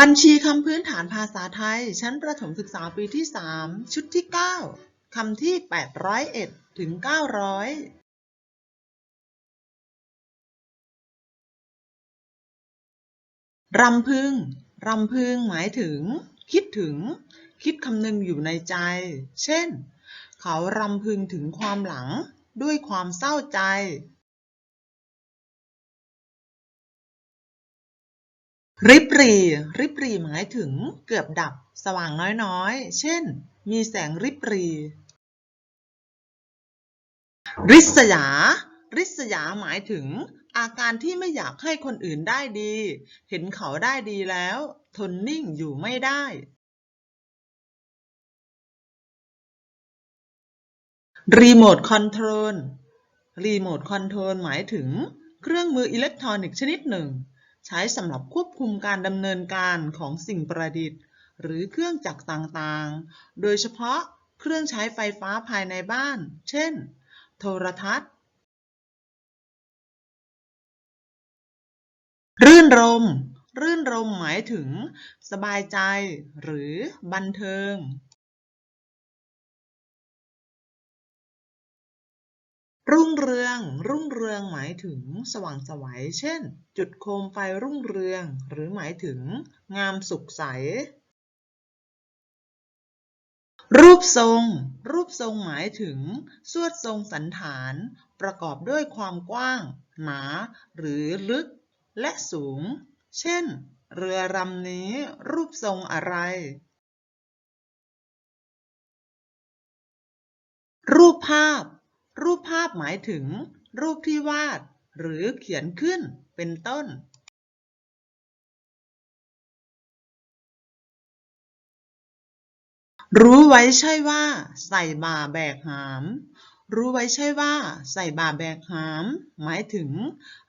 บัญชีคำพื้นฐานภาษาไทย ชั้นประถมศึกษาปีที่ 3 ชุดที่ 9 คำที่ 801 ถึง 900รำพึง รำพึงหมายถึง คิดถึง คิดคำนึงอยู่ในใจ เช่น เขารำพึงถึงความหลัง ด้วยความเศร้าใจ ริบรี่ริบรี่หมายถึงเกือบดับสว่างน้อยๆ เช่น มีแสงริบรี่ริษยา ริษยาหมายถึง อาการที่ไม่อยากให้คนอื่นได้ดี เห็นเขาได้ดีแล้ว ทนนิ่งอยู่ไม่ได้ รีโมทคอนโทรล รีโมทคอนโทรลหมายถึง เครื่องมืออิเล็กทรอนิกส์ชนิดหนึ่ง ใช้สำหรับควบคุมการดำเนินการของสิ่งประดิษฐ์ หรือเครื่องจักรต่างๆ โดยเฉพาะเครื่องใช้ไฟฟ้าภายในบ้าน เช่น โทรทัศน์ รื่นรม รื่นรมหมายถึง สบายใจ หรือบันเทิง รุ่งเรือง รุ่งเรืองหมายถึงสว่างสวัย เช่น จุดโคมไฟรุ่งเรือง หรือหมายถึงงามสุขใส รูปทรง รูปทรงหมายถึง สวดทรงสันฐาน ประกอบด้วยความกว้าง หนา หรือลึก และสูง เช่น เรือลำนี้รูปทรงอะไรรูปภาพ รูปภาพหมายถึง รูปที่วาด หรือเขียนขึ้นเป็นต้น รู้ไว้ใช่ว่า ใส่บ่าแบกหาม รู้ไว้ใช่ว่า ใส่บ่าแบกหาม หมายถึง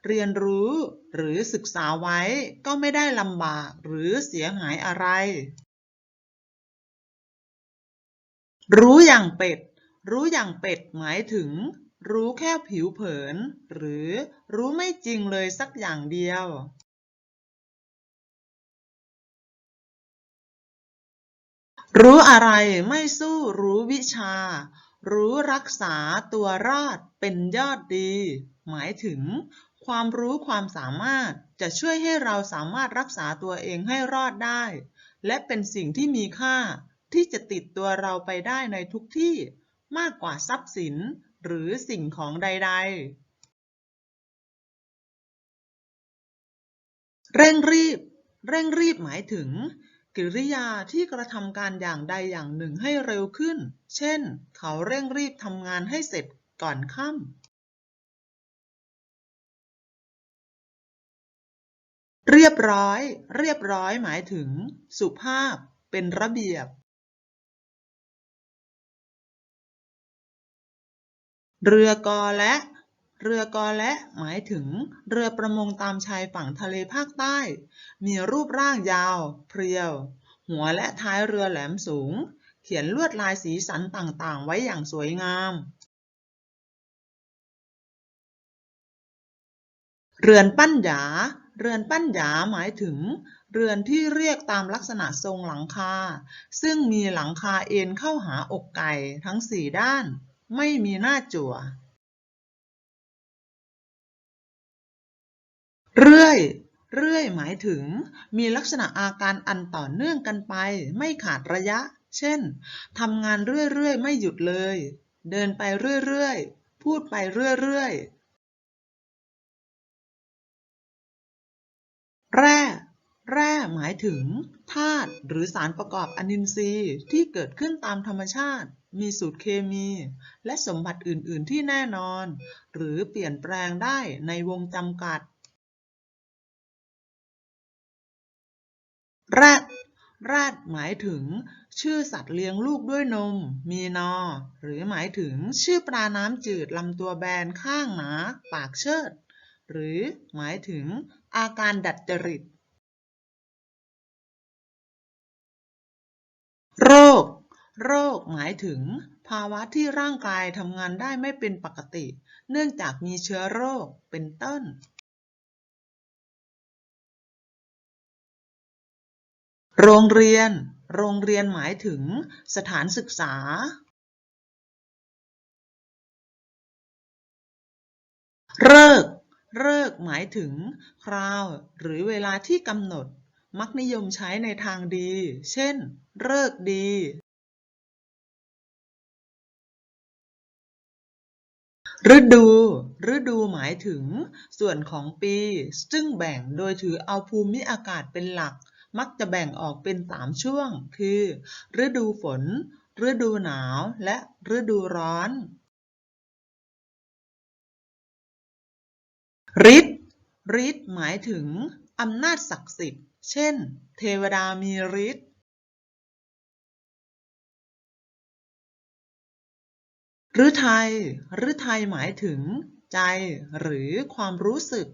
เรียนรู้หรือศึกษาไว้ก็ไม่ได้ลำบากหรือเสียหายอะไร รู้อย่างเป็ด รู้อย่างเป็ดหมายถึง รู้แค่ผิวเผิน หรือรู้ไม่จริงเลยสักอย่างเดียวรู้อะไรไม่สู้รู้วิชา รู้รักษาตัวรอดเป็นยอดดี หมายถึง ความรู้ความสามารถจะช่วยให้เราสามารถรักษาตัวเองให้รอดได้ และเป็นสิ่งที่มีค่าที่จะติดตัวเราไปได้ในทุกที่ มากกว่าทรัพย์สินหรือสิ่งของใด ๆ เร่งรีบ เร่งรีบหมายถึงกิริยาที่กระทำการอย่างใดอย่างหนึ่งให้เร็วขึ้น เช่น เขาเร่งรีบทำงานให้เสร็จก่อนค่ำเรียบร้อย เรียบร้อยหมายถึง สุภาพ เป็นระเบียบ เรือกอและ เรือกอและ หมายถึง เรือประมงตามชายฝั่งทะเลภาคใต้ มีรูปร่างยาว เพรียว หัวและท้ายเรือแหลมสูง เขียนลวดลายสีสันต่างๆ ไว้อย่างสวยงาม เรือนปั้นหยา เรือนปั้นหยาหมายถึงเรือนที่เรียกตามลักษณะทรงหลังคา ซึ่งมีหลังคาเอ็นเข้าหาอกไก่ทั้งสี่ด้าน ไม่มีหน้าจั่วเรื่อยเรื่อยหมายถึงมีลักษณะอาการอันต่อเนื่องกันไป ไม่ขาดระยะ เช่นทำงานเรื่อยๆ ไม่หยุดเลย เดินไปเรื่อยๆ พูดไปเรื่อยๆ แร่ แร่หมายถึงธาตุหรือสารประกอบอนินทรีย์ที่เกิดขึ้นตามธรรมชาติ มีสูตรเคมี และสมบัติอื่น ๆ ที่แน่นอน หรือเปลี่ยนแปลงได้ในวงจำกัด แรดแรดหมายถึง ชื่อสัตว์เลี้ยงลูกด้วยนม มีนอ หรือหมายถึงชื่อปลาน้ำจืดลำตัวแบนข้างหนา ปากเชิด หรือหมายถึงอาการดัดจริต โรค โรคหมายถึง ภาวะที่ร่างกายทำงานได้ไม่เป็นปกติ เนื่องจากมีเชื้อโรคเป็นต้น โรงเรียน โรงเรียนหมายถึง สถานศึกษา เลิก เลิกหมายถึง คราว หรือเวลาที่กำหนด มักนิยมใช้ในทางดี เช่นเลิกษ์ดีฤดู ฤดูหมายถึง ส่วนของปี ซึ่งแบ่งโดยถือเอาภูมิอากาศเป็นหลัก มักจะแบ่งออกเป็นสามช่วง คือ ฤดูฝน ฤดูหนาว และฤดูร้อน ฤทธิ์ ฤทธิ์หมายถึงอำนาจศักดิ์สิทธิ์ เช่น เทวดามีฤทธิ์ฤทัยฤทัยหมายถึง ใจหรือความรู้สึก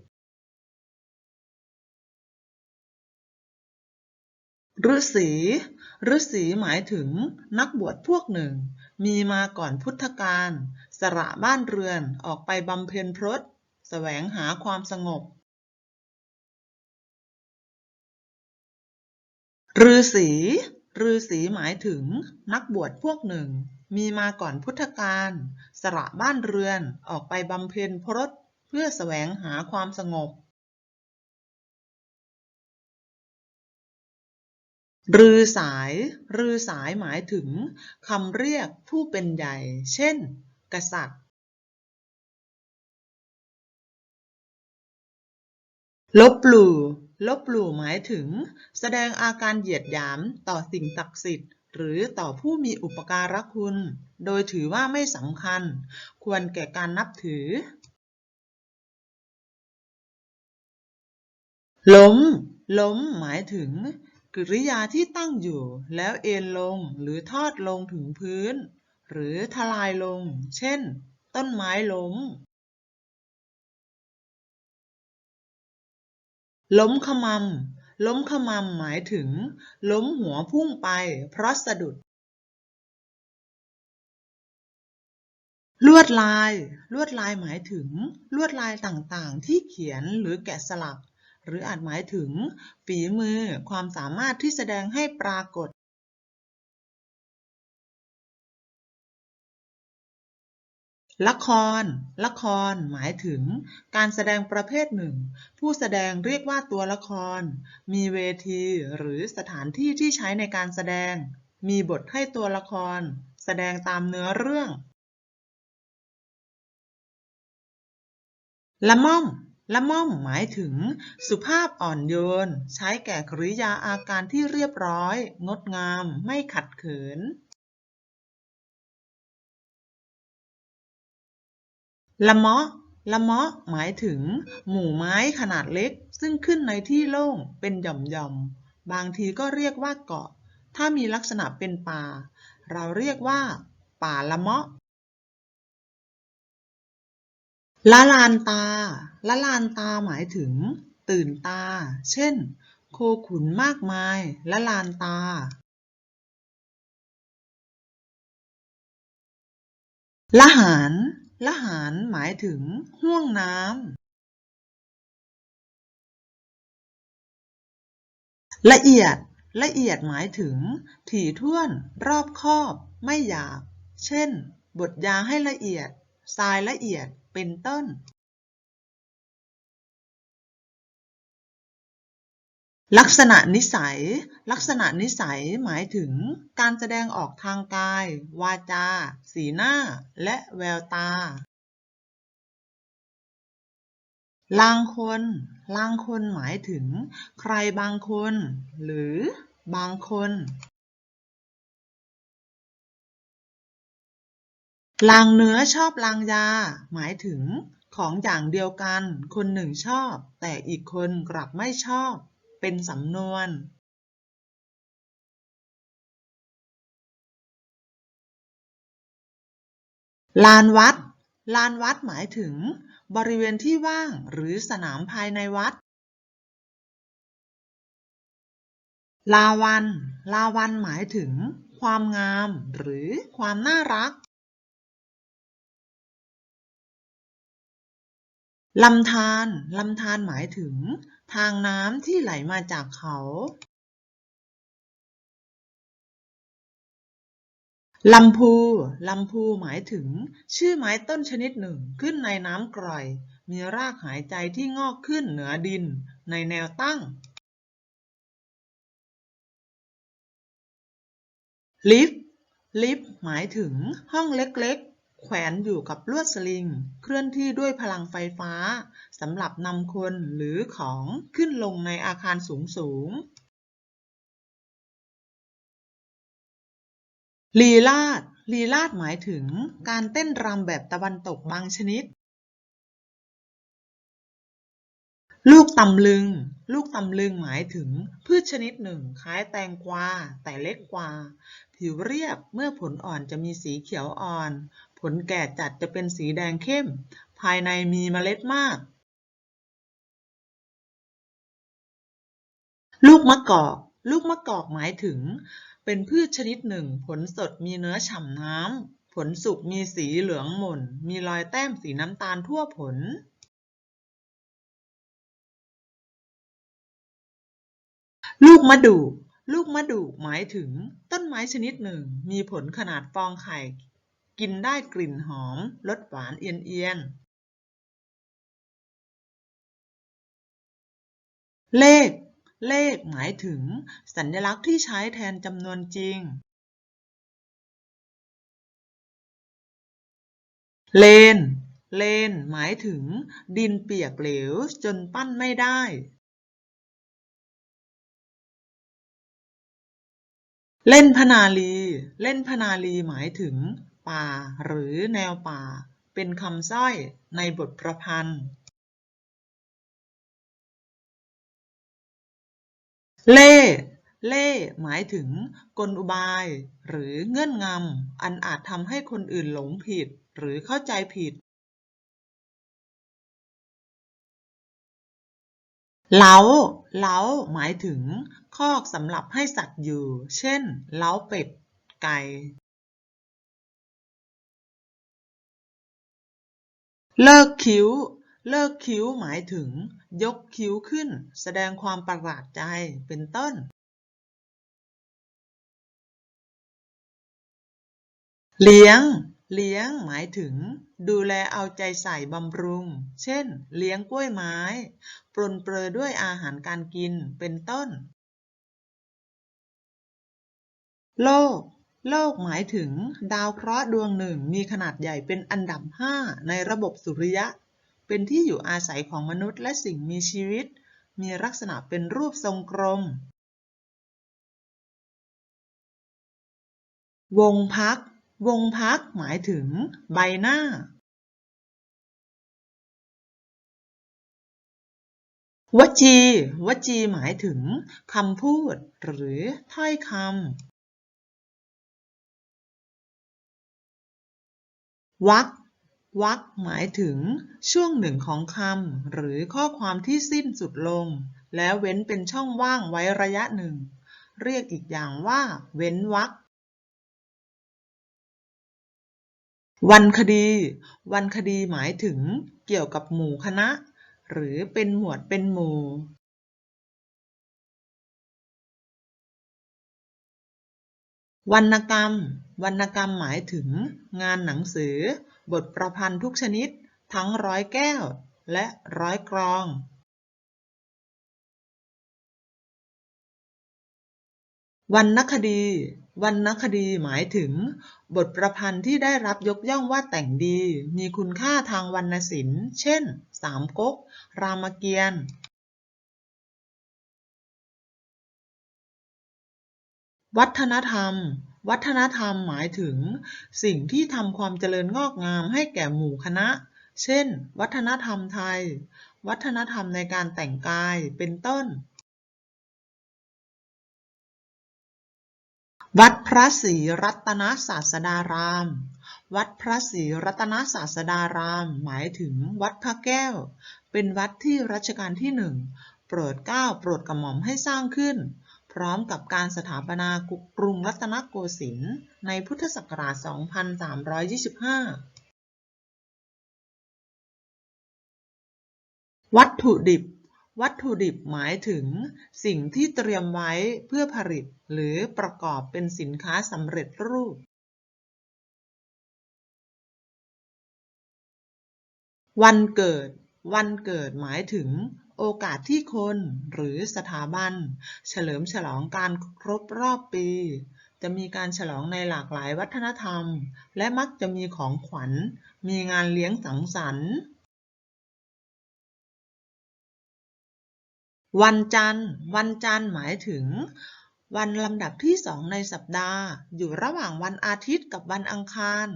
ฤาษีฤาษีหมายถึงนักบวชพวกหนึ่ง มีมาก่อนพุทธกาลสละบ้านเรือนออกไปบำเพ็ญพรตแสวงหาความสงบ ฤาษีฤาษีหมายถึงนักบวชพวกหนึ่ง มีมาก่อนพุทธกาลสละบ้านเรือนออกไปบำเพ็ญพรตเพื่อแสวงหาความสงบรือสายรือสายหมายถึงคำเรียกผู้เป็นใหญ่ เช่น กษัตริย์ ลบหลู่ ลบหลู่หมายถึง แสดงอาการเหยียดหยามต่อสิ่งศักดิ์สิทธิ์ หรือต่อผู้มีอุปการะคุณ โดยถือว่าไม่สำคัญ ควรแก่การนับถือ ล้ม ล้มหมายถึง กริยาที่ตั้งอยู่ แล้วเอ็นลงหรือทอดลงถึงพื้น หรือทลายลง เช่น ต้นไม้ล้ม ล้มขมำ ล้มขมำหมายถึง ล้มหัวพุ่งไป เพราะสะดุด ลวดลาย ลวดลายหมายถึง ลวดลายต่างๆ ที่เขียนหรือแกะสลัก หรืออาจหมายถึง ฝีมือ ความสามารถที่แสดงให้ปรากฏ ละคร ละคร หมายถึง การแสดงประเภทหนึ่ง ผู้แสดงเรียกว่าตัวละคร มีเวทีหรือสถานที่ที่ใช้ในการแสดง มีบทให้ตัวละคร แสดงตามเนื้อเรื่อง ละม่อม ละม่อม หมายถึง สุภาพอ่อนโยน ใช้แก่กริยาอาการที่เรียบร้อย งดงาม ไม่ขัดเขิน ละเมาะละเมาะหมายถึง หมู่ไม้ขนาดเล็ก ซึ่งขึ้นในที่โล่งเป็นหย่อมๆ บางทีก็เรียกว่าเกาะ ถ้ามีลักษณะเป็นป่า เราเรียกว่า ป่าละเมาะละลานตาละลานตาหมายถึง ตื่นตา เช่น โคขุนมากมายละลานตาละหาร ละหารหมายถึงห่วงน้ำละเอียด ละเอียดหมายถึง ถี่ถ้วนรอบคอบ ไม่หยาบ เช่น บดยาให้ละเอียด ทรายละเอียด เป็นต้น ลักษณะนิสัย ลักษณะนิสัยหมายถึงการแสดงออกทางกาย วาจา สีหน้า และแววตา ลางคน ลางคนหมายถึง ใครบางคน หรือบางคน ลางเนื้อชอบลางยา หมายถึงของอย่างเดียวกัน คนหนึ่งชอบ แต่อีกคนกลับไม่ชอบ เป็นสำนวนลานวัด ลานวัดหมายถึง บริเวณที่ว่างหรือสนามภายในวัด ลาวัน ลาวันหมายถึง ความงามหรือความน่ารัก ลำธาร ลำธารหมายถึง ทางน้ำที่ไหลมาจากเขาลำพูลำพูหมายถึง ชื่อไม้ต้นชนิดหนึ่งขึ้นในน้ำกร่อย มีรากหายใจที่งอกขึ้นเหนือดิน ในแนวตั้ง ลิฟลิฟหมายถึงห้องเล็ก แขวนอยู่กับลวดสลิง เคลื่อนที่ด้วยพลังไฟฟ้าสำหรับนำคนหรือของขึ้นลงในอาคารสูงๆลีลาดลีลาดหมายถึงการเต้นรำแบบตะวันตกบางชนิด ลูกตำลึง ลูกตำลึงหมายถึงพืชชนิดหนึ่งคล้ายแตงกวาแต่เล็กกว่า ผิวเรียบเมื่อผลอ่อนจะมีสีเขียวอ่อน ผลแก่จัดจะเป็นสีแดงเข้ม ภายในมีเมล็ดมาก ลูกมะกอก ลูกมะกอกหมายถึง เป็นพืชชนิดหนึ่ง ผลสดมีเนื้อฉ่ำน้ำ ผลสุกมีสีเหลืองหม่น มีรอยแต้มสีน้ำตาลทั่วผลลูกมะดู ลูกมะดูหมายถึงต้นไม้ชนิดหนึ่ง มีผลขนาดฟองไข่ กินได้กลิ่นหอม รสหวานเอียนๆ เลข เลขหมายถึง สัญลักษณ์ที่ใช้แทนจำนวนจริง เลน เลน หมายถึง ดินเปียกเหลวจนปั้นไม่ได้ เล่นพนาลี เล่นพนาลีหมายถึง ป่า หรือแนวป่า เป็นคำสร้อยในบทประพันธ์ เล่เล่หมายถึงกลอุบาย หรือเงื่อนงำอันอาจทำให้คนอื่นหลงผิด หรือเข้าใจผิด เล้า เล้า หมายถึงคอกสำหรับให้สัตว์อยู่ เช่น เล้าเป็ด ไก่ เลิกคิ้ว เลิกคิ้วหมายถึง ยกคิ้วขึ้น แสดงความประหลาดใจเป็นต้น เลี้ยง เลี้ยงหมายถึง ดูแลเอาใจใส่บำรุง เช่น เลี้ยงกล้วยไม้ ปรนเปรอด้วยอาหารการกินเป็นต้น โลก โลกหมายถึงดาวเคราะห์ดวงหนึ่งมีขนาดใหญ่เป็นอันดับ 5 ในระบบสุริยะ เป็นที่อยู่อาศัยของมนุษย์และสิ่งมีชีวิต มีลักษณะเป็นรูปทรงกลม วงพัก วงพักหมายถึงใบหน้า วจี วจีหมายถึงคำพูดหรือถ้อยคำ วรรควรรคหมายถึงช่วงหนึ่งของคำหรือข้อความที่สิ้นสุดลง แล้วเว้นเป็นช่องว่างไว้ระยะหนึ่ง เรียกอีกอย่างว่า เว้นวรรควรรณคดีวรรณคดีหมายถึงเกี่ยวกับหมู่คณะ หรือเป็นหมวดเป็นหมู่ วรรณกรรม วรรณกรรมหมายถึง งานหนังสือ บทประพันธ์ทุกชนิด ทั้งร้อยแก้ว และร้อยกรอง วรรณคดีวรรณคดีหมายถึง บทประพันธ์ที่ได้รับยกย่องว่าแต่งดี มีคุณค่าทางวรรณศิลป์ เช่น สามก๊ก รามเกียรติ์วัฒนธรรม วัฒนธรรมหมายถึง สิ่งที่ทำความเจริญงอกงามให้แก่หมู่คณะ เช่น วัฒนธรรมไทย วัฒนธรรมในการแต่งกาย เป็นต้น วัดพระศรีรัตนศาสดาราม วัดพระศรีรัตนศาสดาราม หมายถึง วัดพระแก้ว เป็นวัดที่รัชกาลที่หนึ่งโปรดเกล้าโปรดกระหม่อมให้สร้างขึ้น พร้อมกับการสถาปนากรุงรัตนโกสินทร์ในพุทธศักราช 2325 วัตถุดิบ วัตถุดิบหมายถึง สิ่งที่เตรียมไว้เพื่อผลิต หรือประกอบเป็นสินค้าสำเร็จรูป วันเกิด วันเกิดหมายถึง โอกาสที่คนหรือสถาบัน เฉลิมฉลองการครบรอบปี จะมีการฉลองในหลากหลายวัฒนธรรม และมักจะมีของขวัญ มีงานเลี้ยงสังสรรค์ วันจันทร์ วันจันทร์หมายถึงวันลำดับที่สองในสัปดาห์ อยู่ระหว่างวันอาทิตย์กับวันอังคาร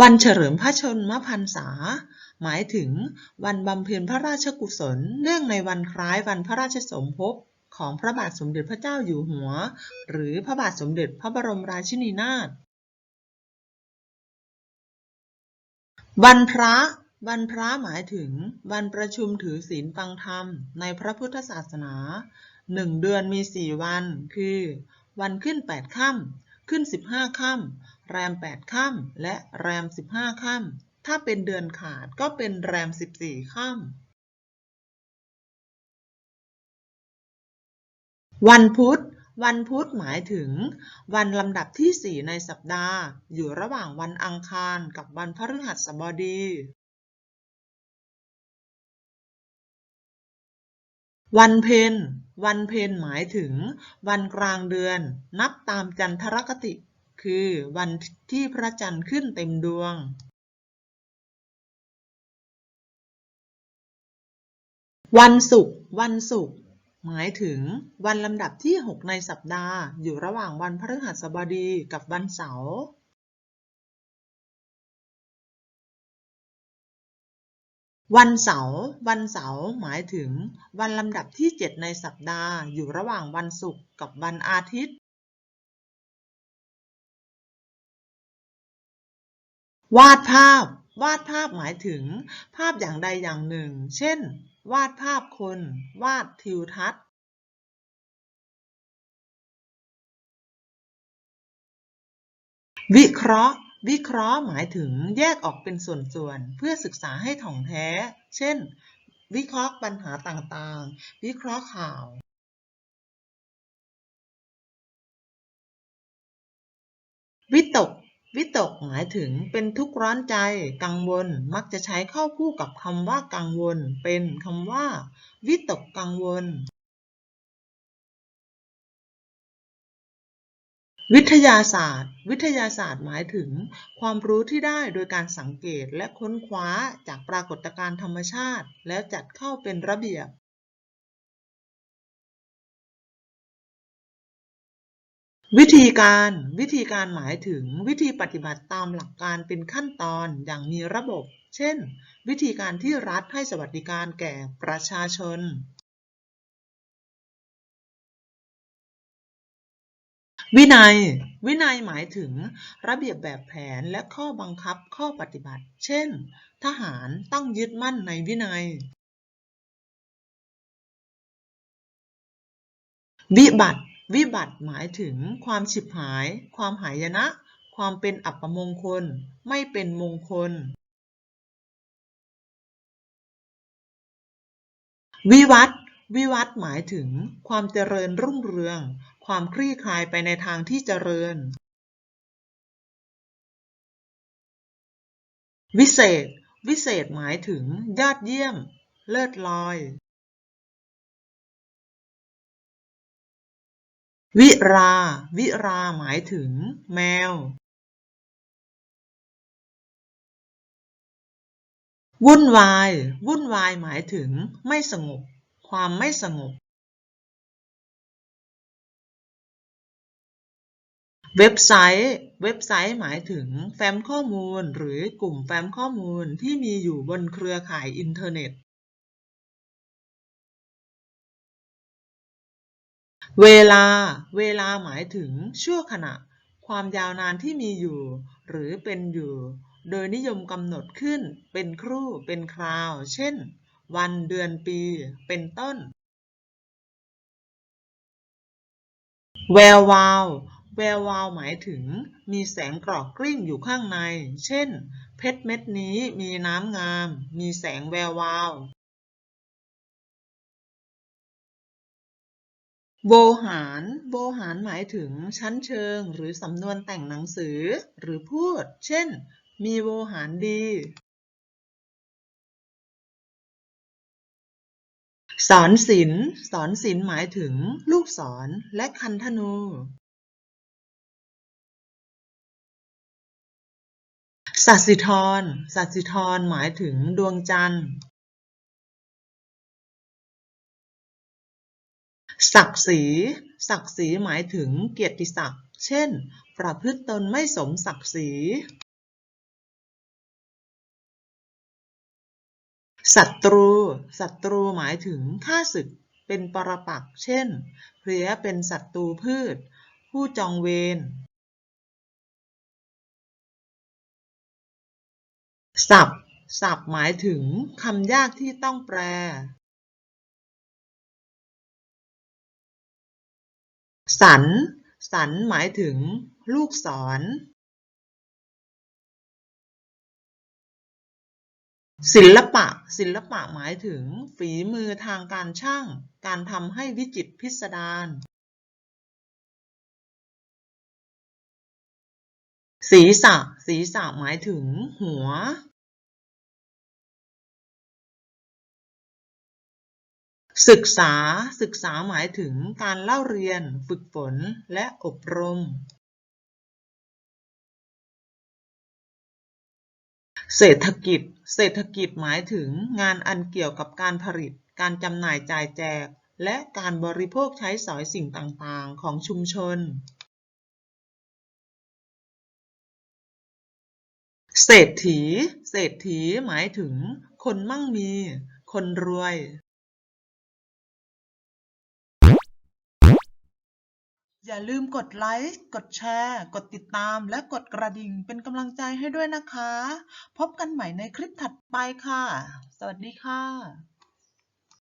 วันเฉลิมพระชนมพรรษา หมายถึงวันบำเพ็ญพระราชกุศล เนื่องในวันคล้ายวันพระราชสมภพของพระบาทสมเด็จพระเจ้าอยู่หัว หรือพระบาทสมเด็จพระบรมราชินีนาถวันพระวันพระหมายถึงวันประชุมถือศีลฟังธรรมในพระพุทธศาสนาหนึ่งเดือนมีสี่วัน คือ วันขึ้นแปดค่ำขึ้นสิบห้าค่ำ แรมแปดค่ำและแรมสิบห้าค่ำถ้าเป็นเดือนขาดก็เป็นแรมสิบสี่ค่ำวันพุธ วันพุธหมายถึง วันลำดับที่สี่ในสัปดาห์ อยู่ระหว่างวันอังคารกับวันพฤหัสบดี วันเพ็ญ วันเพ็ญหมายถึง วันกลางเดือน นับตามจันทรคติ คือวันที่พระจันทร์ขึ้นเต็มดวง วันศุกร์ วันศุกร์ หมายถึงวันลำดับที่ 6 ในสัปดาห์ อยู่ระหว่างวันพฤหัสบดีกับวันเสาร์วันเสาร์วันเสาร์หมายถึง วันลำดับที่ 7 ในสัปดาห์ อยู่ระหว่างวันศุกร์กับวันอาทิตย์ วาดภาพ วาดภาพหมายถึง ภาพอย่างใดอย่างหนึ่ง เช่น วาดภาพคน วาดทิวทัศน์ วิเคราะห์ วิเคราะห์หมายถึงแยกออกเป็นส่วนๆ เพื่อศึกษาให้ถ่องแท้ เช่น วิเคราะห์ปัญหาต่างๆ วิเคราะห์ข่าววิตก วิตกหมายถึงเป็นทุกข์ร้อนใจ กังวล มักจะใช้เข้าคู่กับคำว่ากังวล เป็นคำว่า วิตกกังวล วิทยาศาสตร์ วิทยาศาสตร์หมายถึง ความรู้ที่ได้โดยการสังเกตและค้นคว้าจากปรากฏการณ์ธรรมชาติ แล้วจัดเข้าเป็นระเบียบ วิธีการวิธีการหมายถึงวิธีปฏิบัติตามหลักการเป็นขั้นตอนอย่างมีระบบ เช่น วิธีการที่รัฐให้สวัสดิการแก่ประชาชน วินัย วินัยหมายถึง ระเบียบแบบแผนและข้อบังคับข้อปฏิบัติ เช่น ทหารต้องยึดมั่นในวินัย วิบัติ วิบัติหมายถึงความฉิบหาย ความหายนะ ความเป็นอัปมงคล ไม่เป็นมงคล วิวัฒน์วิวัฒน์หมายถึงความเจริญรุ่งเรือง ความคลี่คลายไปในทางที่เจริญ วิเศษ วิเศษหมายถึงยอดเยี่ยม เลิศลอย วิรา วิราหมายถึง แมว วุ่นวาย วุ่นวายหมายถึง ไม่สงบ ความไม่สงบ เว็บไซต์ เว็บไซต์หมายถึง แฟ้มข้อมูลหรือกลุ่มแฟ้มข้อมูลที่มีอยู่บนเครือข่ายอินเทอร์เน็ต เวลา เวลาหมายถึงชั่วขณะ ความยาวนานที่มีอยู่ หรือเป็นอยู่ โดยนิยมกำหนดขึ้นเป็นครู่เป็นคราว เช่น วันเดือนปี เป็นต้น แวววาว แวววาวหมายถึง มีแสงกรอกกลิ้งอยู่ข้างใน เช่น เพชรเม็ดนี้มีน้ำงาม มีแสงแวววาว โวหารโวหารหมายถึงชั้นเชิง หรือสำนวนแต่งหนังสือ หรือพูด เช่น มีโวหารดี สอนศิลป์สอนศิลป์หมายถึง ลูกศรและคันธนู สัสิธรสัสิธรหมายถึงดวงจันทร์ ศักดิ์ศรี ศักดิ์ศรีหมายถึงเกียรติศักดิ์ เช่น ประพฤติตนไม่สมศักดิ์ศรี ศัตรู ศัตรูหมายถึงข้าศึก เป็นปรปักษ์ เช่น เพลี้ยเป็นศัตรูพืช ผู้จองเวร ศัพท์ ศัพท์หมายถึงคำยากที่ต้องแปล สัน สันหมายถึงลูกศร ศิลปะ ศิลปะหมายถึงฝีมือทางการช่าง การทำให้วิจิตรพิสดารศีรษะ ศีรษะหมายถึงหัว ศึกษาศึกษาหมายถึงการเล่าเรียน ฝึกฝน และอบรม เศรษฐกิจ เศรษฐกิจหมายถึงงานอันเกี่ยวกับการผลิต การจำหน่ายจ่ายแจก และการบริโภคใช้สอยสิ่งต่างๆ ของชุมชน เศรษฐี เศรษฐีหมายถึงคนมั่งมี คนรวย อย่าลืมกดไลค์ กดแชร์ กดติดตาม และกดกระดิ่งเป็นกำลังใจให้ด้วยนะคะ พบกันใหม่ในคลิปถัดไปค่ะ สวัสดีค่ะ